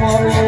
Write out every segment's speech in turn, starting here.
for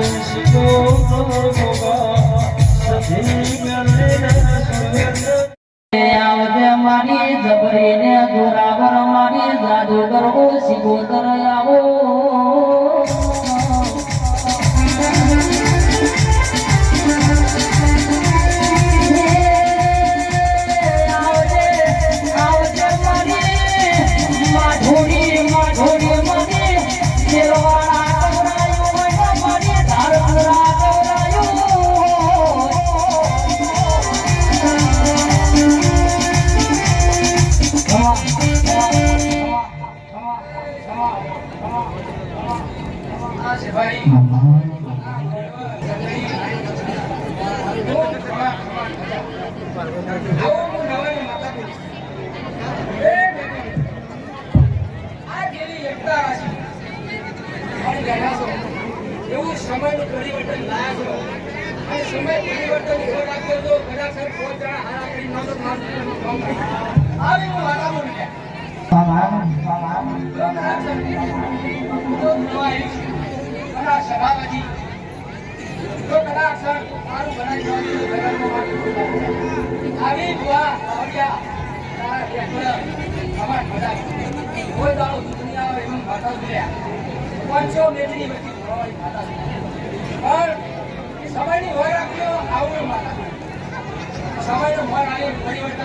કોઈ દાડો દૂધની આવે આવું માતા સમયનો વર આવી પરિવર્તન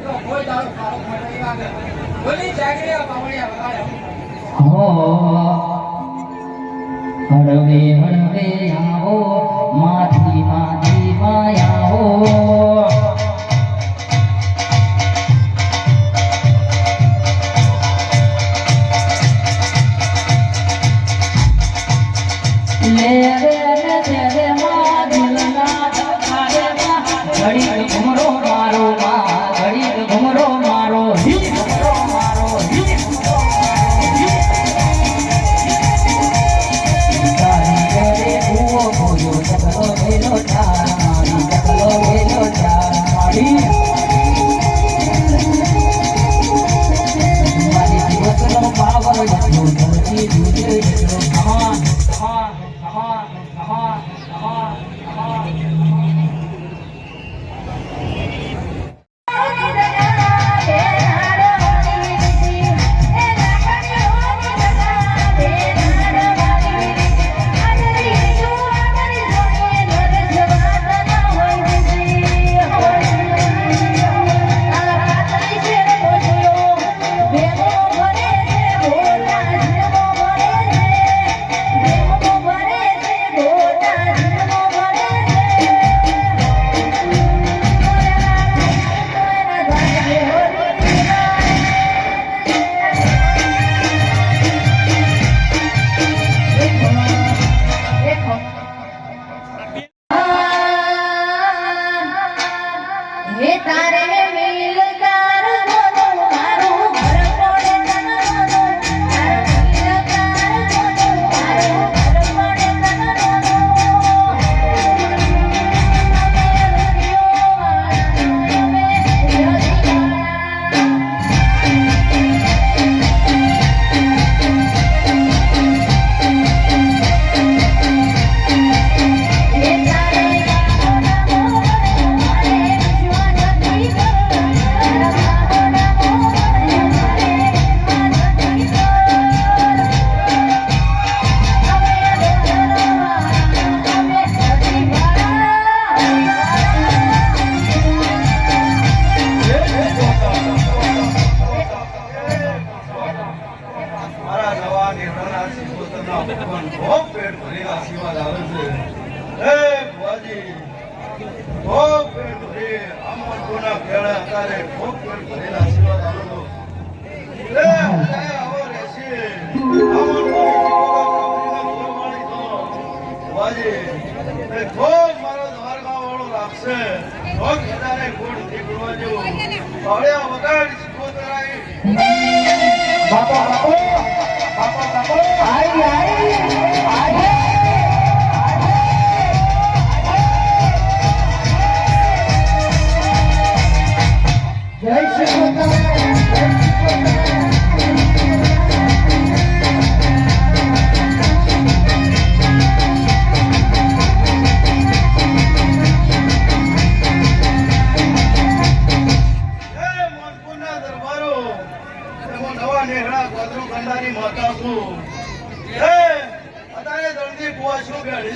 તો કોઈ દાડો ખારો મળી આવે આવો માથી માથી માયા આવો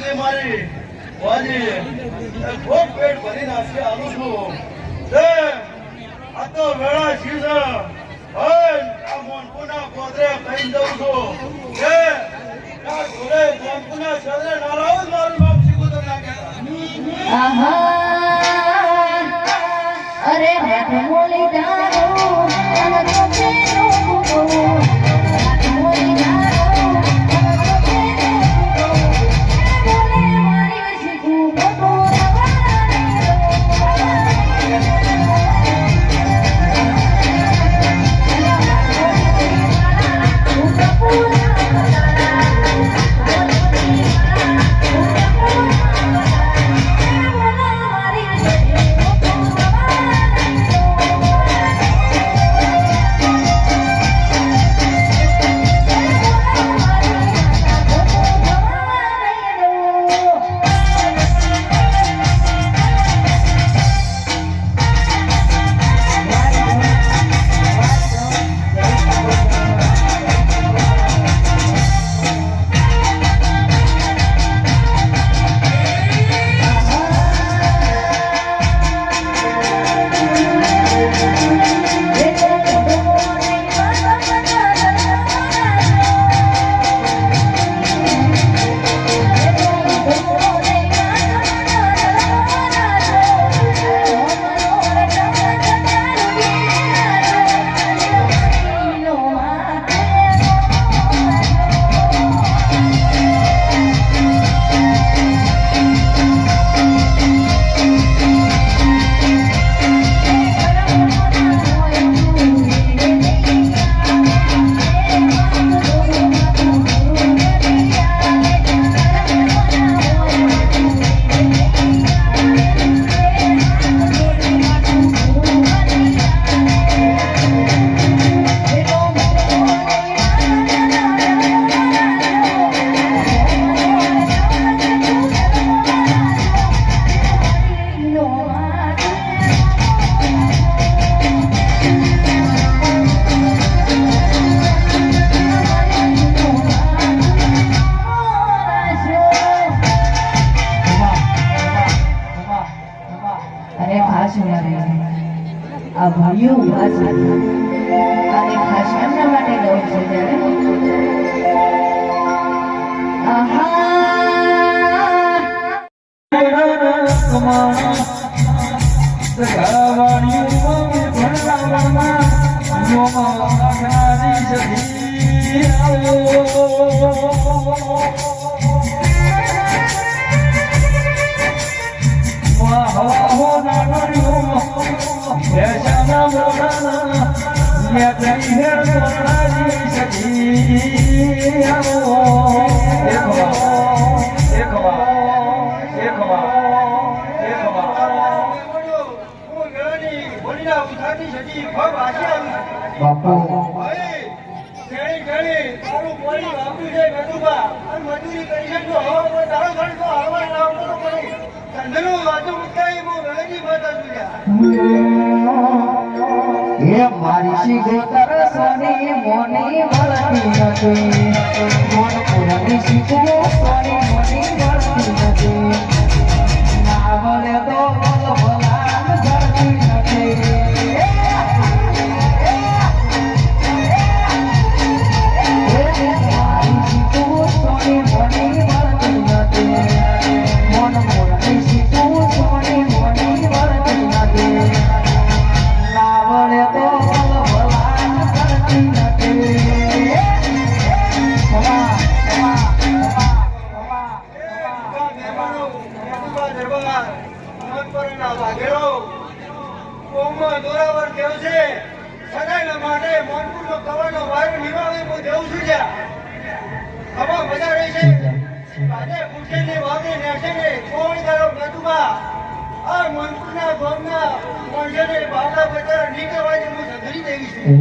છે પેટ ભરી નાખી આવું છું. એ આ તો વેળા હઈ, આ મોનપુરના ગોદરે કઈ દઉં છું. એ આ ઘોડે તો અરે મોલી અને તોતે બાપુ ઘેરી ઘેરી તારું પોણી વાપર્યું છે ગઢુબા. અને મજૂરી કરી છે તો હવે કોઈ તારો ઘર તો હાલવા ના આવતો તો પડી. ધંધનું વાંચું ઉઠાવી હું વેળાની માતા. હે મારી શીખોતર સોની મોની મળતી નથી મોન પુરાની શીખવો સોની મોની મળતી નથી ગયા હવા વધારે છે. આજે મુઠીની વાવી નેસીને કોણ ગયો બધુમાં આ મનપુરના ગામના મોઢેને બાબા બધા નીકળવાની હું ઝઘડી દેવી છું.